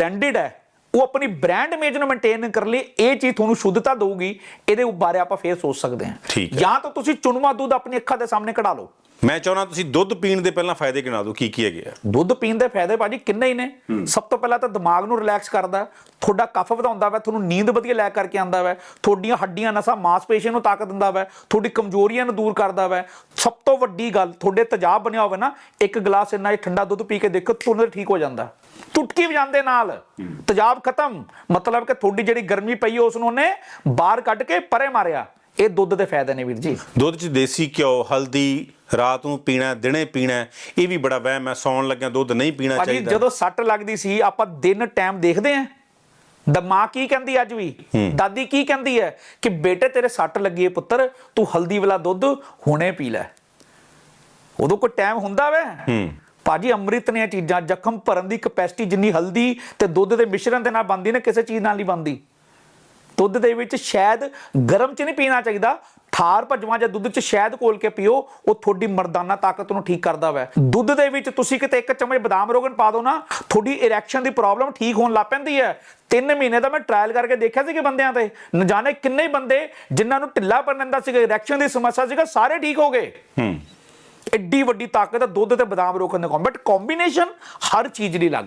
Branded ਹੈ ਉਹ ਆਪਣੀ ਬ੍ਰਾਂਡ ਇਮੇਜ ਨੂੰ ਮੇਨਟੇਨ ਕਰਨ ਲਈ ਇਹ ਚੀਜ਼ ਤੁਹਾਨੂੰ ਸ਼ੁੱਧਤਾ ਦਊਗੀ ਇਹਦੇ ਬਾਰੇ ਆਪਾਂ ਫੇਰ ਸੋਚ ਸਕਦੇ ਹਾਂ। ਜਾਂ ਤਾਂ ਤੁਸੀਂ ਚੁਣਵਾ ਦੁੱਧ ਆਪਣੀ ਅੱਖਾਂ ਦੇ ਸਾਹਮਣੇ ਕਢਾ ਲਓ। ਮੈਂ ਚਾਹੁੰਦਾ ਤੁਸੀਂ ਦੁੱਧ ਪੀਣ ਦੇ ਪਹਿਲਾਂ ਫਾਇਦੇ ਗਿਣਾ ਦਿਓ ਕੀ ਕੀ ਹੈਗੇ ਆ। ਦੁੱਧ ਪੀਣ ਦੇ ਫਾਇਦੇ ਭਾਜੀ ਕਿੰਨੇ ਹੀ ਨੇ? ਸਭ ਤੋਂ ਪਹਿਲਾਂ ਤਾਂ ਦਿਮਾਗ ਨੂੰ ਰਿਲੈਕਸ ਕਰਦਾ ਤੁਹਾਡਾ ਕਫ ਵਧਾਉਂਦਾ ਵਾ ਤੁਹਾਨੂੰ ਨੀਂਦ ਵਧੀਆ ਲੈ ਕਰਕੇ ਆਂਦਾ ਵਾ। ਤੁਹਾਡੀਆਂ ਹੱਡੀਆਂ ਨਸਾਂ ਮਾਸਪੇਸ਼ੀਆਂ ਨੂੰ ਤਾਕਤ ਦਿੰਦਾ ਵਾ। ਤੁਹਾਡੀ ਕਮਜ਼ੋਰੀਆਂ ਨੂੰ ਦੂਰ ਕਰਦਾ ਵਾ। ਸਭ ਤੋਂ ਵੱਡੀ ਗੱਲ ਤੁਹਾਡੇ ਤੇਜ਼ਾਬ ਬਣਿਆ ਹੋਵੇ ਨਾ ਇੱਕ ਗਲਾਸ ਇੰਨਾ ਹੀ ਠੰਡਾ ਦੁੱਧ ਪੀ ਕੇ ਦੇਖੋ ਤੁਰੰਤ ਠੀਕ ਹੋ ਜਾਂਦਾ। ਟੁਟਕੀ ਵਜਾਉਂਦੇ ਨਾਲ। ਤੇਜ਼ਾਬ ਖਤਮ। ਮਤਲਬ ਕਿ ਤੁਹਾਡੀ ਜਿਹੜੀ ਗਰਮੀ ਪਈ ਉਸ ਨੂੰ ਉਹਨੇ ਬਾਹਰ ਕੱਢ ਕੇ ਪਰੇ ਮਾਰਿਆ। ਇਹ ਦੁੱਧ ਦੇ ਫਾਇਦੇ ਨੇ ਵੀਰ ਜੀ। ਦੁੱਧ 'ਚ ਦੇਸੀ ਘਿਓ ਹਲਦੀ ਰਾਤ ਨੂੰ ਪੀਣਾ ਦਿਨੇ ਪੀਣਾ ਇਹ ਵੀ ਬੜਾ ਵਹਿਮ ਹੈ। ਸੌਣ ਲੱਗਿਆ ਦੁੱਧ ਨਹੀਂ ਪੀਣਾ ਭਾਜੀ ਚਾਹੀਦਾ। ਜਦੋਂ ਸੱਟ ਲੱਗਦੀ ਸੀ ਆਪਾਂ ਦਿਨ ਟਾਈਮ ਦੇਖਦੇ ਆਂ ਦਾ ਮਾਂ ਕੀ ਕਹਿੰਦੀ ਅੱਜ ਵੀ? ਦਾਦੀ ਕੀ ਕਹਿੰਦੀ ਹੈ? ਕਿ ਬੇਟੇ ਤੇਰੇ ਸੱਟ ਲੱਗੀ ਹੈ ਪੁੱਤਰ ਤੂੰ ਹਲਦੀ ਵਾਲਾ ਦੁੱਧ ਹੁਣੇ ਪੀ ਲੈ। ਉਦੋਂ ਕੋਈ ਟਾਈਮ ਹੁੰਦਾ ਵੈ? ਭਾਜੀ ਅੰਮ੍ਰਿਤ ਨੇ ਇਹ ਚੀਜ਼ਾਂ, ਜ਼ਖਮ ਭਰਨ ਦੀ ਕਪੈਸਿਟੀ ਜਿੰਨੀ ਹਲਦੀ ਤੇ ਦੁੱਧ ਦੇ ਮਿਸ਼ਰਣ ਦੇ ਨਾਲ ਬਣਦੀ ਨਾ, ਕਿਸੇ ਚੀਜ਼ ਨਾਲ ਨਹੀਂ ਬਣਦੀ। ਦੁੱਧ ਦੇ ਵਿੱਚ ਸ਼ਾਇਦ ਗਰਮ ਚ ਨਹੀਂ ਪੀਣਾ ਚਾਹੀਦਾ। ਠਾਰ ਭਜਵਾ ਜਾਂ ਦੁੱਧ ਚ ਸ਼ਾਇਦ ਘੋਲ ਕੇ ਪੀਓ, ਉਹ ਤੁਹਾਡੀ ਮਰਦਾਨਾ ਤਾਕਤ ਨੂੰ ਠੀਕ ਕਰਦਾ ਵੈ। ਦੁੱਧ ਦੇ ਵਿੱਚ ਤੁਸੀਂ ਕਿਤੇ ਇੱਕ ਚਮਚ ਬਦਾਮ ਰੋਗਨ ਪਾ ਦਿਓ ਨਾ, ਤੁਹਾਡੀ ਇਰੈਕਸ਼ਨ ਦੀ ਪ੍ਰੋਬਲਮ ਠੀਕ ਹੋਣ ਲੱਗ ਪੈਂਦੀ ਹੈ। 3 ਮਹੀਨੇ ਦਾ ਮੈਂ ਟ੍ਰਾਇਲ ਕਰਕੇ ਦੇਖਿਆ ਸੀ ਕਿ ਬੰਦਿਆਂ ਤੇ। ਨਾ ਜਾਣੇ ਕਿੰਨੇ ਬੰਦੇ ਜਿਨ੍ਹਾਂ ਨੂੰ ਢਿੱਲਾ ਪਨ ਦਾ ਸੀਗਾ ਇਰੈਕਸ਼ਨ ਦੀ ਸਮੱਸਿਆ ਸੀਗਾ, ਸਾਰੇ ਠੀਕ ਹੋ ਗਏ। ਹੂੰ। ਐਡੀ ਵੱਡੀ ਤਾਕਤ ਹੈ ਦੁੱਧ ਤੇ ਬਦਾਮ ਰੋਕਣ ਦੇ ਕੋਲ ਬਟ ਕੰਬੀਨੇਸ਼ਨ ਹਰ ਚੀਜ਼ ਲਈ ਲੱਗ